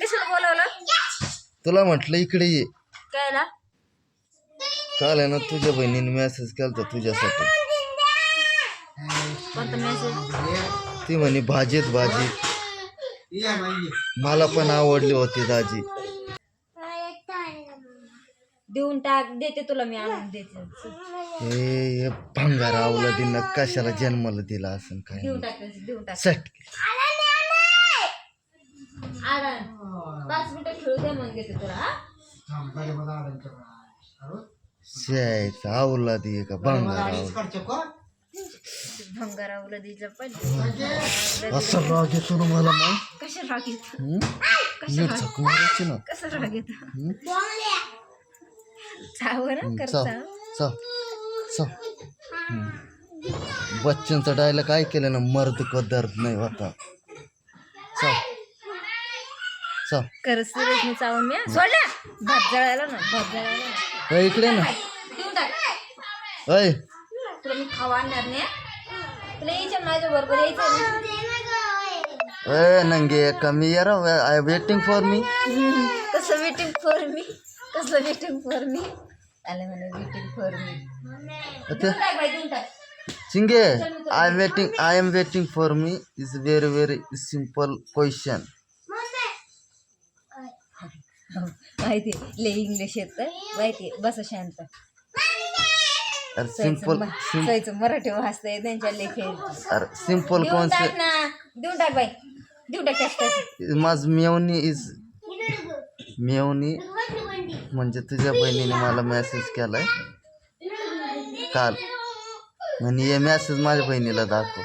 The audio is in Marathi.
कशाला बोलवलं? तुला म्हटलं इकडे ये. काय ना? काल आहे ना तुझ्या बहिणीने मेसेज केला तुझ्यासाठी. कोणता मेसेज ती म्हणे भाजीत भाजी. मला पण आवडली होती दाजी देऊन टाक देते तुला मी आणून देते. हे हे भंगार आवला दिनं कशाला जन्माला दिला असं काय देऊन टाक देऊन टाक. सट. आला पाच मिनिटं खेळू दे मग देते तुला हा? शायचा आवला दे का भंगारावलं? दिलं पण असं राग येतो ना मला मग? कशा राग येत? हं? नीट झक मारायची ना? कसं राग येत? हं? हं, हं. बच्चनचा डायलॉग काय केलं ना मर्द को दर्द नाही होता. चाव. चाव कर सिरियस चावून मी. भात जळायला ना भात जळायला ना ए, इकडे ना. देऊन टाक. अय तुला मी खावा आणणार नाही हा? तुला यायचं माझ्या बरोबर यायचं ना. ए नंगे कमी यार आय वेटिंग फॉर मी हम्म, कसं वेटिंग फॉर मी कसं वेटिंग फॉर मी आलं म्हणे वेटिंग फॉर मी देऊन टाक बाई देऊन टाक. चिंगे I waiting I M waiting for me is very very simple question माहिती ले इंग्लिश येत. माहिती बस शांत. अरे सिंपल सोयचं मराठी वाचता येत त्यांच्या लेखे अरे सिंपल देऊन टाक कॉन्सेप्ट ना देऊन टाक बाई. देऊन टाक माझ मेवणी इज मेवणी म्हणजे तुझ्या बहिणीने मला मेसेज केलाय. काल. आणि हे मेसेज माझ्या बहिणीला दाखव.